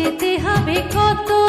যেতে হবে কত